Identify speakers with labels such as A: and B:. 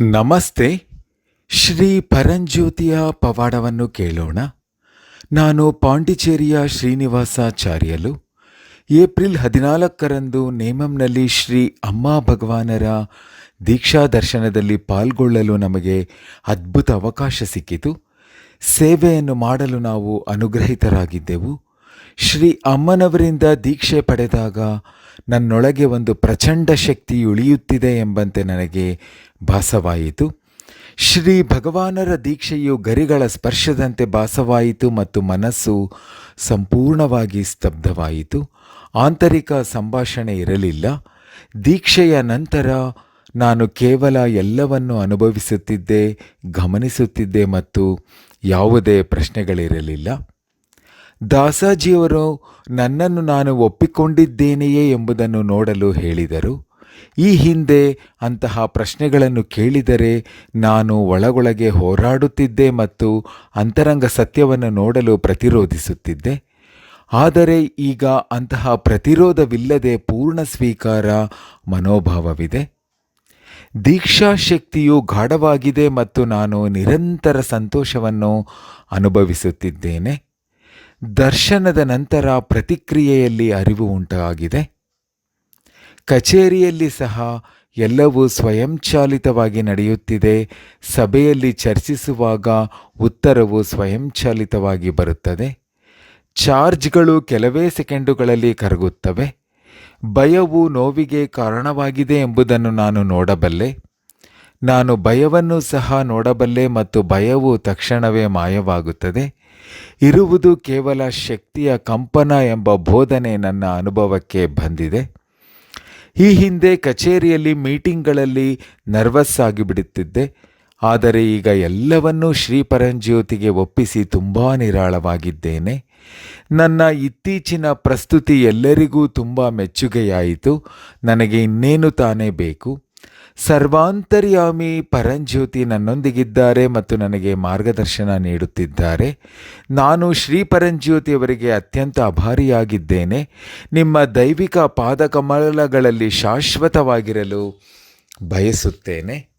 A: ನಮಸ್ತೆ. ಶ್ರೀ ಪರಂಜ್ಯೋತಿಯ ಪವಾಡವನ್ನು ಕೇಳೋಣ. ನಾನು ಪಾಂಡಿಚೇರಿಯ ಶ್ರೀನಿವಾಸಾಚಾರ್ಯಲು. ಏಪ್ರಿಲ್ ಹದಿನಾಲ್ಕರಂದು ನೇಮಂನಲ್ಲಿ ಶ್ರೀ ಅಮ್ಮ ಭಗವಾನರ ದೀಕ್ಷಾ ದರ್ಶನದಲ್ಲಿ ಪಾಲ್ಗೊಳ್ಳಲು ನಮಗೆ ಅದ್ಭುತ ಅವಕಾಶ ಸಿಕ್ಕಿತು. ಸೇವೆಯನ್ನು ಮಾಡಲು ನಾವು ಅನುಗ್ರಹಿತರಾಗಿದ್ದೆವು. ಶ್ರೀ ಅಮ್ಮನವರಿಂದ ದೀಕ್ಷೆ ಪಡೆದಾಗ ನನ್ನೊಳಗೆ ಒಂದು ಪ್ರಚಂಡ ಶಕ್ತಿ ಉಳಿಯುತ್ತಿದೆ ಎಂಬಂತೆ ನನಗೆ ಭಾಸವಾಯಿತು. ಶ್ರೀ ಭಗವಾನರ ದೀಕ್ಷೆಯು ಗರಿಗಳ ಸ್ಪರ್ಶದಂತೆ ಭಾಸವಾಯಿತು ಮತ್ತು ಮನಸ್ಸು ಸಂಪೂರ್ಣವಾಗಿ ಸ್ತಬ್ಧವಾಯಿತು. ಆಂತರಿಕ ಸಂಭಾಷಣೆ ಇರಲಿಲ್ಲ. ದೀಕ್ಷೆಯ ನಂತರ ನಾನು ಕೇವಲ ಎಲ್ಲವನ್ನು ಅನುಭವಿಸುತ್ತಿದ್ದೆ, ಗಮನಿಸುತ್ತಿದ್ದೆ ಮತ್ತು ಯಾವುದೇ ಪ್ರಶ್ನೆಗಳಿರಲಿಲ್ಲ. ದಾಸಾಜಿಯವರು ನನ್ನನ್ನು ನಾನು ಒಪ್ಪಿಕೊಂಡಿದ್ದೇನೆಯೇ ಎಂಬುದನ್ನು ನೋಡಲು ಹೇಳಿದರು. ಈ ಹಿಂದೆ ಅಂತಹ ಪ್ರಶ್ನೆಗಳನ್ನು ಕೇಳಿದರೆ ನಾನು ಒಳಗೊಳಗೆ ಹೋರಾಡುತ್ತಿದ್ದೆ ಮತ್ತು ಅಂತರಂಗ ಸತ್ಯವನ್ನು ನೋಡಲು ಪ್ರತಿರೋಧಿಸುತ್ತಿದ್ದೆ. ಆದರೆ ಈಗ ಅಂತಹ ಪ್ರತಿರೋಧವಿಲ್ಲದೆ ಪೂರ್ಣ ಸ್ವೀಕಾರ ಮನೋಭಾವವಿದೆ. ದೀಕ್ಷಾ ಶಕ್ತಿಯು ಗಾಢವಾಗಿದೆ ಮತ್ತು ನಾನು ನಿರಂತರ ಸಂತೋಷವನ್ನು ಅನುಭವಿಸುತ್ತಿದ್ದೇನೆ. ದರ್ಶನದ ನಂತರ ಪ್ರತಿಕ್ರಿಯೆಯಲ್ಲಿ ಅರಿವು ಉಂಟಾಗಿದೆ. ಕಚೇರಿಯಲ್ಲಿ ಸಹ ಎಲ್ಲವೂ ಸ್ವಯಂಚಾಲಿತವಾಗಿ ನಡೆಯುತ್ತಿದೆ. ಸಭೆಯಲ್ಲಿ ಚರ್ಚಿಸುವಾಗ ಉತ್ತರವು ಸ್ವಯಂಚಾಲಿತವಾಗಿ ಬರುತ್ತದೆ. ಚಾರ್ಜ್ಗಳು ಕೆಲವೇ ಸೆಕೆಂಡುಗಳಲ್ಲಿ ಕರಗುತ್ತವೆ. ಭಯವು ನೋವಿಗೆ ಕಾರಣವಾಗಿದೆ ಎಂಬುದನ್ನು ನಾನು ನೋಡಬಲ್ಲೆ. ನಾನು ಭಯವನ್ನು ಸಹ ನೋಡಬಲ್ಲೆ ಮತ್ತು ಭಯವು ತಕ್ಷಣವೇ ಮಾಯವಾಗುತ್ತದೆ. ಇರುವುದು ಕೇವಲ ಶಕ್ತಿಯ ಕಂಪನ ಎಂಬ ಬೋಧನೆ ನನ್ನ ಅನುಭವಕ್ಕೆ ಬಂದಿದೆ. ಈ ಹಿಂದೆ ಕಚೇರಿಯಲ್ಲಿ ಮೀಟಿಂಗ್ಗಳಲ್ಲಿ ನರ್ವಸ್ ಆಗಿಬಿಡುತ್ತಿದ್ದೆ ಆದರೆ ಈಗ ಎಲ್ಲವನ್ನೂ ಶ್ರೀ ಪರಂಜ್ಯೋತಿಗೆ ಒಪ್ಪಿಸಿ ತುಂಬ ನಿರಾಳವಾಗಿದ್ದೇನೆ. ನನ್ನ ಇತ್ತೀಚಿನ ಪ್ರಸ್ತುತಿ ಎಲ್ಲರಿಗೂ ತುಂಬ ಮೆಚ್ಚುಗೆಯಾಯಿತು. ನನಗೆ ಇನ್ನೇನು ತಾನೇ ಬೇಕು? ಸರ್ವಾಂತರ್ಯಾಮಿ ಪರಂಜ್ಯೋತಿ ನನ್ನೊಂದಿಗಿದ್ದಾರೆ ಮತ್ತು ನನಗೆ ಮಾರ್ಗದರ್ಶನ ನೀಡುತ್ತಿದ್ದಾರೆ. ನಾನು ಶ್ರೀ ಪರಂಜ್ಯೋತಿ ಅವರಿಗೆ ಅತ್ಯಂತ ಅಭಾರಿಯಾಗಿದ್ದೇನೆ. ನಿಮ್ಮ ದೈವಿಕ ಪಾದಕಮಲಗಳಲ್ಲಿ ಶಾಶ್ವತವಾಗಿರಲು ಬಯಸುತ್ತೇನೆ.